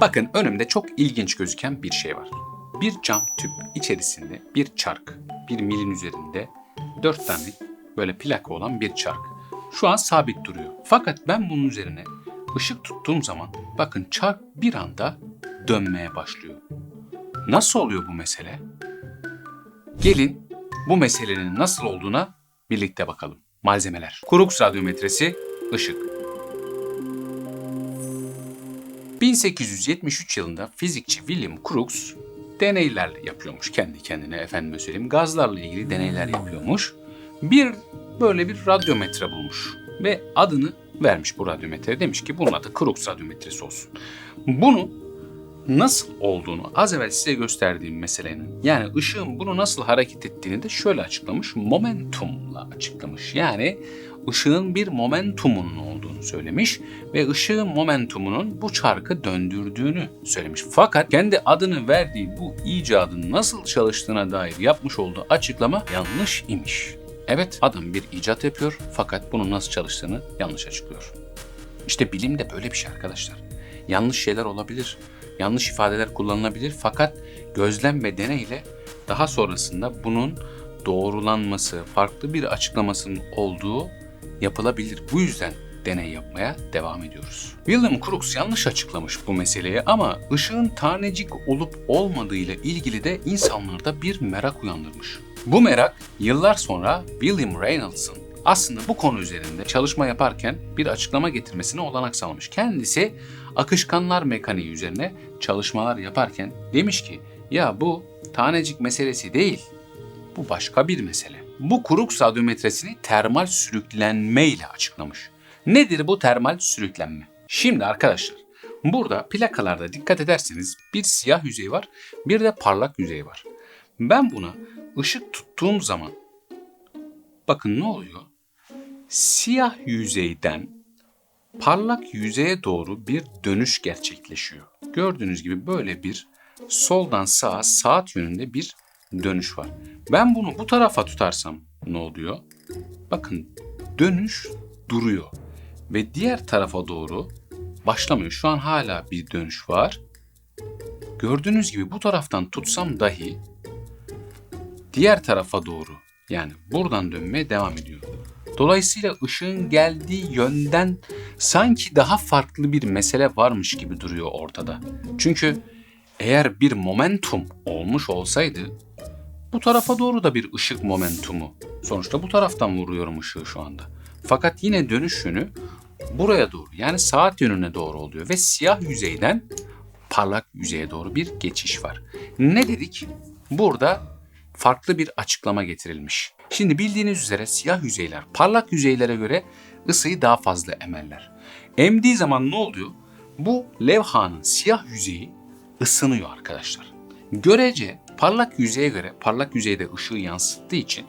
Bakın önümde çok ilginç gözüken bir şey var. Bir cam tüp içerisinde bir çark. Bir milin üzerinde dört tane böyle plaka olan bir çark. Şu an sabit duruyor. Fakat ben bunun üzerine ışık tuttuğum zaman bakın çark bir anda dönmeye başlıyor. Nasıl oluyor bu mesele? Gelin bu meselenin nasıl olduğuna birlikte bakalım. Malzemeler. Kurux radyometresi, ışık. 1873 yılında fizikçi William Crookes deneyler yapıyormuş kendi kendine efendime söyleyeyim. Gazlarla ilgili deneyler yapıyormuş. Bir böyle bir radyometre bulmuş ve adını vermiş bu radyometreye. Demiş ki bunun adı Crookes radyometresi olsun. Bunu nasıl olduğunu az evvel size gösterdiğim meselenin yani ışığın bunu nasıl hareket ettiğini de şöyle açıklamış. Momentumla açıklamış. Yani ışığın bir momentumunun olduğunu söylemiş ve ışığın momentumunun bu çarkı döndürdüğünü söylemiş. Fakat kendi adını verdiği bu icadın nasıl çalıştığına dair yapmış olduğu açıklama yanlış imiş. Evet adam bir icat yapıyor fakat bunun nasıl çalıştığını yanlış açıklıyor. İşte bilim de böyle bir şey arkadaşlar. Yanlış şeyler olabilir, yanlış ifadeler kullanılabilir fakat gözlem ve deneyle daha sonrasında bunun doğrulanması, farklı bir açıklamasının olduğu yapılabilir. Bu yüzden deney yapmaya devam ediyoruz. William Crookes yanlış açıklamış bu meseleyi ama ışığın tanecik olup olmadığı ile ilgili de insanlarda bir merak uyandırmış. Bu merak yıllar sonra William Reynolds'ın aslında bu konu üzerinde çalışma yaparken bir açıklama getirmesine olanak sağlamış. Kendisi akışkanlar mekaniği üzerine çalışmalar yaparken demiş ki ya bu tanecik meselesi değil, bu başka bir mesele. Bu kuruk sadyometresini termal sürüklenme ile açıklamış. Nedir bu termal sürüklenme? Şimdi arkadaşlar burada plakalarda dikkat ederseniz bir siyah yüzey var bir de parlak yüzey var. Ben buna ışık tuttuğum zaman bakın ne oluyor? Siyah yüzeyden parlak yüzeye doğru bir dönüş gerçekleşiyor. Gördüğünüz gibi böyle bir soldan sağa saat yönünde bir dönüş var. Ben bunu bu tarafa tutarsam ne oluyor? Bakın dönüş duruyor ve diğer tarafa doğru başlamıyor. Şu an hala bir dönüş var. Gördüğünüz gibi bu taraftan tutsam dahi diğer tarafa doğru yani buradan dönmeye devam ediyor. Dolayısıyla ışığın geldiği yönden sanki daha farklı bir mesele varmış gibi duruyor ortada. Çünkü eğer bir momentum olmuş olsaydı bu tarafa doğru da bir ışık momentumu. Sonuçta bu taraftan vuruyorum ışığı şu anda. Fakat yine dönüş yönü buraya doğru yani saat yönüne doğru oluyor ve siyah yüzeyden parlak yüzeye doğru bir geçiş var. Ne dedik? Burada farklı bir açıklama getirilmiş. Şimdi bildiğiniz üzere siyah yüzeyler parlak yüzeylere göre ısıyı daha fazla emerler. Emdiği zaman ne oluyor? Bu levhanın siyah yüzeyi ısınıyor arkadaşlar. Görece parlak yüzeye göre parlak yüzeyde ışığı yansıttığı için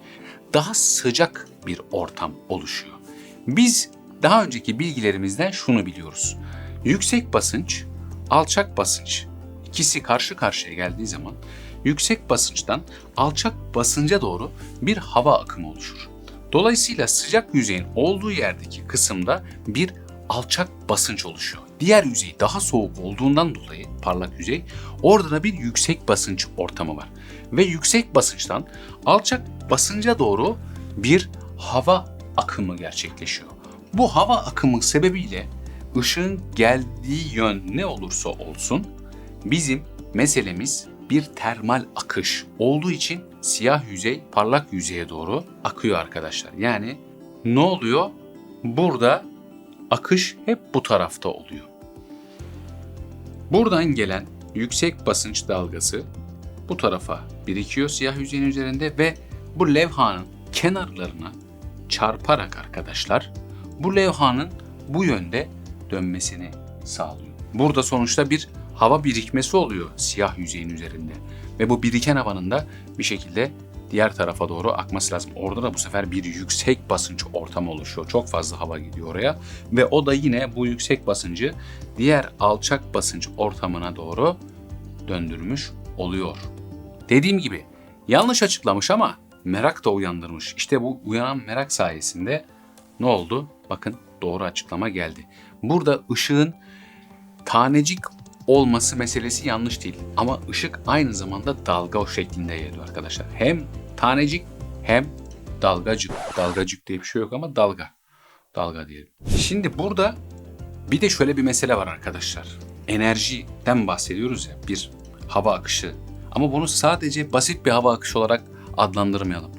daha sıcak bir ortam oluşuyor. Biz daha önceki bilgilerimizden şunu biliyoruz. Yüksek basınç, alçak basınç ikisi karşı karşıya geldiği zaman yüksek basınçtan alçak basınca doğru bir hava akımı oluşur. Dolayısıyla sıcak yüzeyin olduğu yerdeki kısımda bir alçak basınç oluşuyor. Diğer yüzey daha soğuk olduğundan dolayı parlak yüzey orada da bir yüksek basınç ortamı var. Ve yüksek basınçtan alçak basınca doğru bir hava akımı gerçekleşiyor. Bu hava akımı sebebiyle ışığın geldiği yön ne olursa olsun bizim meselemiz bir termal akış olduğu için siyah yüzey parlak yüzeye doğru akıyor arkadaşlar. Yani ne oluyor? Burada akış hep bu tarafta oluyor. Buradan gelen yüksek basınç dalgası bu tarafa birikiyor siyah yüzeyin üzerinde ve bu levhanın kenarlarına çarparak arkadaşlar bu levhanın bu yönde dönmesini sağlıyor. Burada sonuçta bir hava birikmesi oluyor siyah yüzeyin üzerinde. Ve bu biriken havanın da bir şekilde diğer tarafa doğru akması lazım. Orada da bu sefer bir yüksek basınç ortamı oluşuyor. Çok fazla hava gidiyor oraya ve o da yine bu yüksek basıncı diğer alçak basınç ortamına doğru döndürmüş oluyor. Dediğim gibi yanlış açıklamış ama merak da uyandırmış. İşte bu uyanan merak sayesinde ne oldu? Bakın doğru açıklama geldi. Burada ışığın tanecik olması meselesi yanlış değil. Ama ışık aynı zamanda dalga şeklinde yayılıyor arkadaşlar. Hem tanecik hem dalgacık. Dalgacık diye bir şey yok ama dalga. Dalga diyelim. Şimdi burada bir de şöyle bir mesele var arkadaşlar. Enerjiden bahsediyoruz ya bir hava akışı. Ama bunu sadece basit bir hava akışı olarak adlandırmayalım.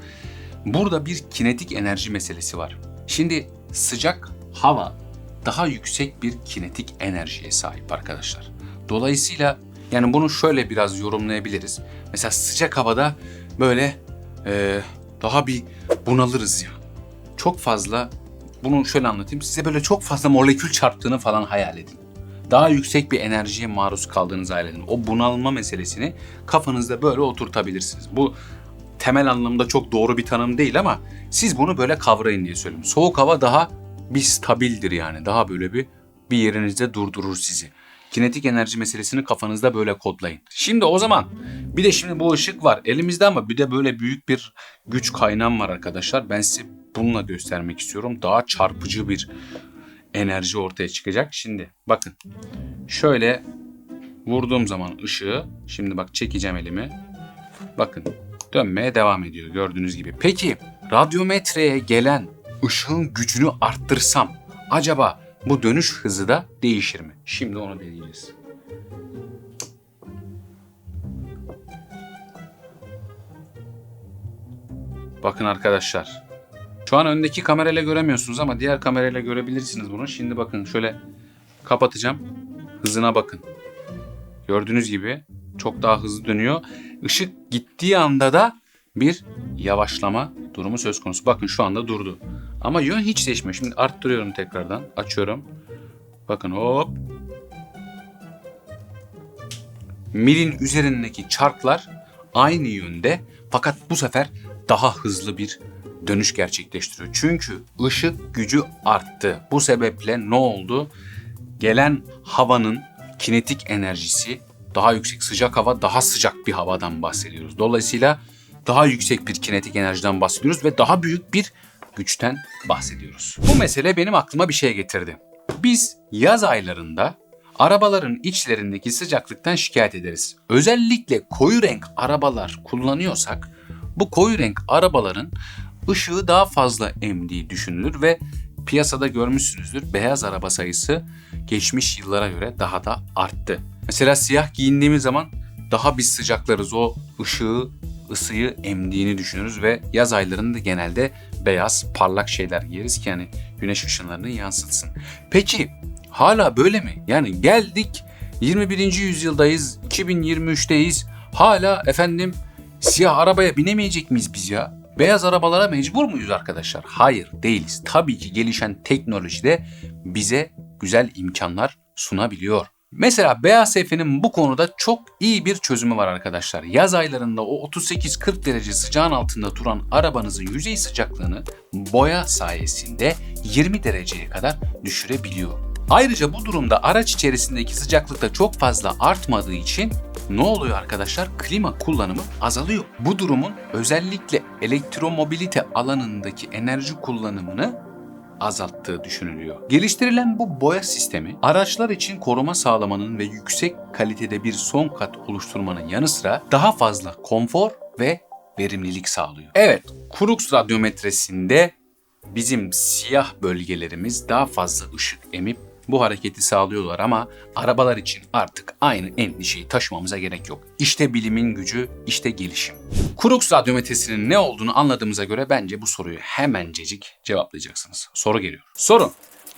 Burada bir kinetik enerji meselesi var. Şimdi sıcak hava daha yüksek bir kinetik enerjiye sahip arkadaşlar. Dolayısıyla yani bunu şöyle biraz yorumlayabiliriz. Mesela sıcak havada böyle e, daha bir bunalırız ya. Çok fazla bunu şöyle anlatayım. Size böyle çok fazla molekül çarptığını falan hayal edin. Daha yüksek bir enerjiye maruz kaldığınızı hayal edin. O bunalma meselesini kafanızda böyle oturtabilirsiniz. Bu temel anlamda çok doğru bir tanım değil ama siz bunu böyle kavrayın diye söylüyorum. Soğuk hava daha bir stabildir yani. Daha böyle bir bir yerinizde durdurur sizi. Kinetik enerji meselesini kafanızda böyle kodlayın. Şimdi o zaman bir de şimdi bu ışık var elimizde ama bir de böyle büyük bir güç kaynağım var arkadaşlar. Ben size bununla göstermek istiyorum. Daha çarpıcı bir enerji ortaya çıkacak. Şimdi bakın şöyle vurduğum zaman ışığı şimdi bak çekeceğim elimi. Bakın dönmeye devam ediyor gördüğünüz gibi. Peki radyometreye gelen ışığın gücünü arttırsam acaba bu dönüş hızı da değişir mi? Şimdi onu deneyeceğiz. Bakın arkadaşlar. Şu an öndeki kamerayla göremiyorsunuz ama diğer kamerayla görebilirsiniz bunu. Şimdi bakın şöyle kapatacağım. Hızına bakın. Gördüğünüz gibi çok daha hızlı dönüyor. Işık gittiği anda da bir yavaşlama durumu söz konusu. Bakın şu anda durdu. Ama yön hiç değişmiyor. Şimdi arttırıyorum tekrardan. Açıyorum. Bakın hop. Milin üzerindeki çarklar aynı yönde fakat bu sefer daha hızlı bir dönüş gerçekleştiriyor. Çünkü ışık gücü arttı. Bu sebeple ne oldu? Gelen havanın kinetik enerjisi daha yüksek sıcak hava daha sıcak bir havadan bahsediyoruz. Dolayısıyla daha yüksek bir kinetik enerjiden bahsediyoruz ve daha büyük bir güçten bahsediyoruz. Bu mesele benim aklıma bir şey getirdi. Biz yaz aylarında arabaların içlerindeki sıcaklıktan şikayet ederiz. Özellikle koyu renk arabalar kullanıyorsak bu koyu renk arabaların ışığı daha fazla emdiği düşünülür ve piyasada görmüşsünüzdür beyaz araba sayısı geçmiş yıllara göre daha da arttı. Mesela siyah giyindiğimiz zaman daha biz sıcaklarız o ışığı ısıyı emdiğini düşünürüz ve yaz aylarında genelde beyaz parlak şeyler giyeriz ki yani güneş ışınlarını yansıtsın. Peki hala böyle mi? Yani geldik 21. yüzyıldayız, 2023'teyiz. Hala efendim siyah arabaya binemeyecek miyiz biz ya? Beyaz arabalara mecbur muyuz arkadaşlar? Hayır değiliz. Tabii ki gelişen teknoloji de bize güzel imkanlar sunabiliyor. Mesela BASF'nin bu konuda çok iyi bir çözümü var arkadaşlar. Yaz aylarında o 38-40 derece sıcağın altında duran arabanızın yüzey sıcaklığını boya sayesinde 20 dereceye kadar düşürebiliyor. Ayrıca bu durumda araç içerisindeki sıcaklık da çok fazla artmadığı için ne oluyor arkadaşlar? Klima kullanımı azalıyor. Bu durumun özellikle elektromobilite alanındaki enerji kullanımını azalttığı düşünülüyor. Geliştirilen bu boya sistemi araçlar için koruma sağlamanın ve yüksek kalitede bir son kat oluşturmanın yanı sıra daha fazla konfor ve verimlilik sağlıyor. Evet, Crux radyometresinde bizim siyah bölgelerimiz daha fazla ışık emip bu hareketi sağlıyorlar ama arabalar için artık aynı endişeyi taşımamıza gerek yok. İşte bilimin gücü, işte gelişim. Crux radyometresinin ne olduğunu anladığımıza göre bence bu soruyu hemencecik cevaplayacaksınız. Soru geliyor. Soru.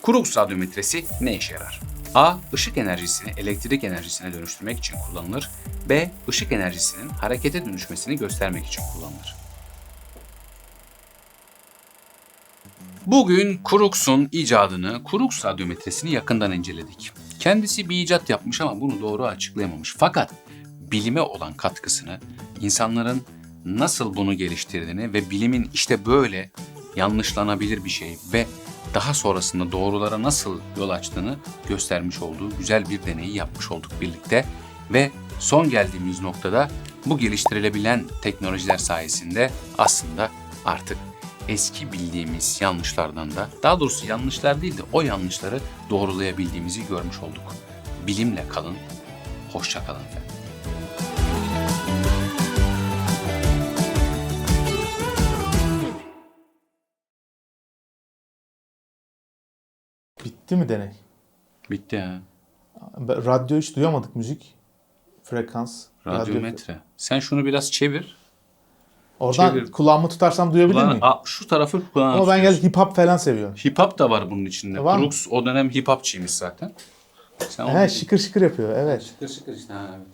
Crux radyometresi ne işe yarar? A. Işık enerjisini elektrik enerjisine dönüştürmek için kullanılır. B. Işık enerjisinin harekete dönüşmesini göstermek için kullanılır. Bugün Crux'un icadını, Crux radyometresini yakından inceledik. Kendisi bir icat yapmış ama bunu doğru açıklayamamış. Fakat bilime olan katkısını, insanların nasıl bunu geliştirdiğini ve bilimin işte böyle yanlışlanabilir bir şey ve daha sonrasında doğrulara nasıl yol açtığını göstermiş olduğu güzel bir deneyi yapmış olduk birlikte ve son geldiğimiz noktada bu geliştirilebilen teknolojiler sayesinde aslında artık eski bildiğimiz yanlışlardan da daha doğrusu yanlışlar değil de o yanlışları doğrulayabildiğimizi görmüş olduk. Bilimle kalın, Hoşçakalın efendim. Bitti mi deney? Bitti ya. Radyo hiç duyamadık müzik. Frekans. radyo- Radyometre. Sen şunu biraz çevir. Oradan Çevir. kulağımı tutarsam duyabilir Ulan, miyim? a, şu tarafı kulağına Ama ben tutuyorsun. gel hip hop falan seviyorum. Hip hop da var bunun içinde. Var mı? Brooks o dönem hip hopçıymış zaten. Sen onu He şıkır şıkır yapıyor evet. şıkır şıkır işte ha evet.